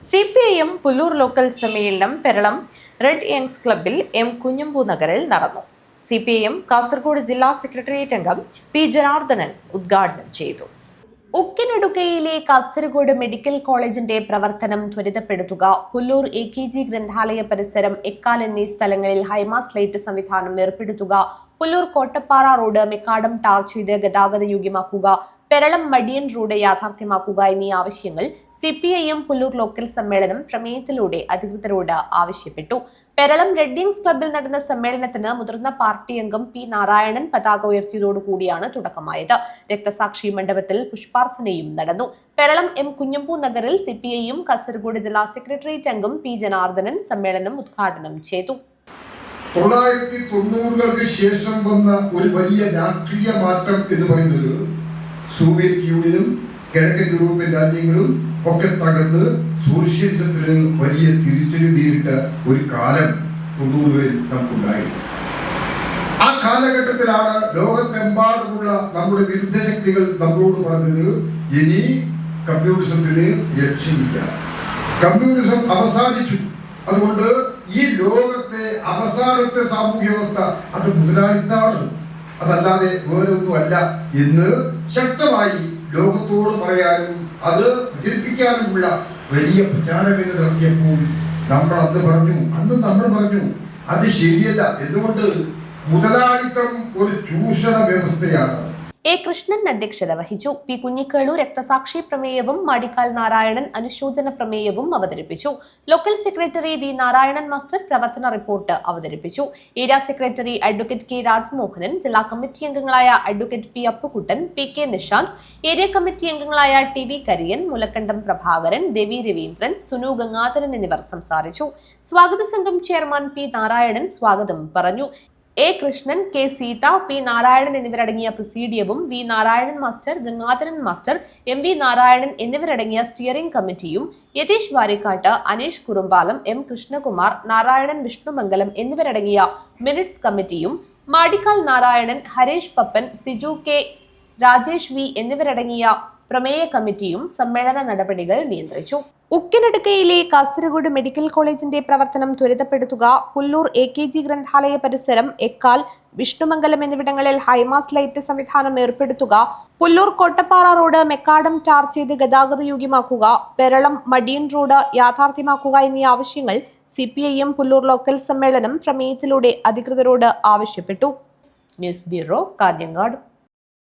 C P I M Pullur local സമ്മേളനം Peralam red youngs ക്ലബിൽ M Kunhambu നഗറിൽ നടന്നു. C P I M Kasaragod ജില്ലാ സെക്രട്ടേറിയറ്റ് അംഗം പി ജനാർദ്ദനൻ ഉദ്ഘാടനം ചെയ്തു. ഉക്കിനടുക്കയിലെ കാസർഗോഡ് മെഡിക്കൽ കോളേജിന്റെ പ്രവർത്തനം ത്വരിതപ്പെടുത്തുക പുല്ലൂർ എ കെ ജി ഗ്രന്ഥാലയ പരിസരം എക്കാൽ എന്നീ സ്ഥലങ്ങളിൽ ഹൈമാസ് ലൈറ്റ് സംവിധാനം ഏർപ്പെടുത്തുക Pullur Kottappara road macadam tar ചെയ്ത് ഗതാഗത യോഗ്യമാക്കുക പെരളം മടിയൻ റോഡ് യാഥാർത്ഥ്യമാക്കുക എന്നീ ആവശ്യങ്ങൾ C P I M Pullur local സമ്മേളനം പ്രമേയത്തിലൂടെ അധികൃതരോട് ആവശ്യപ്പെട്ടു. പെരളം റെഡ്ഡിങ്സ് ക്ലബിൽ നടന്ന സമ്മേളനത്തിന് മുതിർന്ന പാർട്ടി അംഗം പി നാരായണൻ പതാക ഉയർത്തിയതോടുകൂടിയാണ് തുടക്കമായത്. രക്തസാക്ഷി മണ്ഡപത്തിൽ പുഷ്പാർച്ചനയും നടന്നു. പെരളം എം കുഞ്ഞമ്പൂ നഗറിൽ സി പി ഐയും കാസർഗോഡ് ജില്ലാ സെക്രട്ടേറിയറ്റ് അംഗം പി ജനാർദ്ദനൻ സമ്മേളനം ഉദ്ഘാടനം ചെയ്തു. തൊള്ളായിരത്തി തൊണ്ണൂറുകൾക്ക് ശേഷം വന്ന ഒരു വലിയ രാഷ്ട്രീയ മാറ്റം എന്ന് പറയുന്നത് സോവിയറ്റ് യൂണിയനും കിഴക്കൻ യൂറോപ്യൻ രാജ്യങ്ങളും ഒക്കെ തകർന്ന് സോഷ്യലിസത്തിന് വലിയ തിരിച്ചടി നേരിട്ട ഒരു കാലം തൊണ്ണൂറുകളിൽ നമുക്കുണ്ടായി ആ കാലഘട്ടത്തിലാണ് ലോകത്തെമ്പാടുമുള്ള നമ്മുടെ വിരുദ്ധ ശക്തികൾ നമ്മളോട് പറഞ്ഞത് ഇനി കമ്മ്യൂണിസത്തിന് രക്ഷയില്ല കമ്മ്യൂണിസം അവസാനിച്ചു. അതുകൊണ്ട് ഈ ലോകത്തെ അവസാനത്തെ സാമൂഹ്യ വ്യവസ്ഥ അത് മുതലാളിത്താണ് അതല്ലാതെ വേറൊന്നുമല്ല എന്ന് ശക്തമായി ലോകത്തോട് പറയാനും അത് പ്രചരിപ്പിക്കാനുമുള്ള വലിയ പ്രചാരവേദ നടത്തിയപ്പോൾ നമ്മൾ അന്ന് പറഞ്ഞു അന്ന് നമ്മൾ പറഞ്ഞു അത് ശരിയല്ല. എന്തുകൊണ്ട്? മുതലാളിത്തം ഒരു ചൂഷണ വ്യവസ്ഥയാണ്. എ. കൃഷ്ണൻ അധ്യക്ഷത വഹിച്ചു. പി. കുഞ്ഞിക്കേളു രക്തസാക്ഷി പ്രമേയവും മാടിക്കാൽ നാരായണൻ അനുശോചന പ്രമേയവും അവതരിപ്പിച്ചു. Local secretary V. Narayanan master പ്രവർത്തന റിപ്പോർട്ട് അവതരിപ്പിച്ചു. Area secretary advocate K. Rajmohanan ജില്ലാ കമ്മിറ്റി അംഗങ്ങളായ advocate P. Appukuttan P. K. Nishanth area committee അംഗങ്ങളായ ടി. വി. കരിയൻ മുലക്കണ്ടം പ്രഭാകരൻ ദേവി രവീന്ദ്രൻ സുനു ഗംഗാധരൻ എന്നിവർ സംസാരിച്ചു. സ്വാഗത സംഘം ചെയർമാൻ പി. നാരായണൻ സ്വാഗതം പറഞ്ഞു. A Krishnan K Seetha P Narayanan എന്നിവരടങ്ങിയ പ്രസീഡിയവും V Narayanan master Gangadharan master M V Narayanan എന്നിവരടങ്ങിയ സ്റ്റിയറിംഗ് കമ്മിറ്റിയും യതീഷ് വാരിക്കാട്ട് അനീഷ് കുറുമ്പാലം എം കൃഷ്ണകുമാർ നാരായണൻ വിഷ്ണുമംഗലം എന്നിവരടങ്ങിയ മിനിറ്റ്സ് കമ്മിറ്റിയും മാടിക്കാൽ നാരായണൻ ഹരീഷ് പപ്പൻ സിജു കെ രാജേഷ് വി എന്നിവരടങ്ങിയ പ്രമേയ കമ്മിറ്റിയും സമ്മേളന നടപടികൾ നിയന്ത്രിച്ചു. ഉക്കിനടുക്കയിലെ കാസർഗോഡ് മെഡിക്കൽ കോളേജിന്റെ പ്രവർത്തനം ത്വരിതപ്പെടുത്തുക പുല്ലൂർ എ കെ ജി ഗ്രന്ഥാലയ പരിസരം എക്കാൽ വിഷ്ണുമംഗലം എന്നിവിടങ്ങളിൽ ഹൈമാസ് ലൈറ്റ് സംവിധാനം ഏർപ്പെടുത്തുക Pullur Kottappara road macadam tar ചെയ്ത് ഗതാഗത യോഗ്യമാക്കുക പെരളം മടിയൻ റോഡ് യാഥാർത്ഥ്യമാക്കുക എന്നീ ആവശ്യങ്ങൾ C P I M Pullur local സമ്മേളനം പ്രമേയത്തിലൂടെ അധികൃതരോട് ആവശ്യപ്പെട്ടു. News bureau കാദ്യങ്ങാട്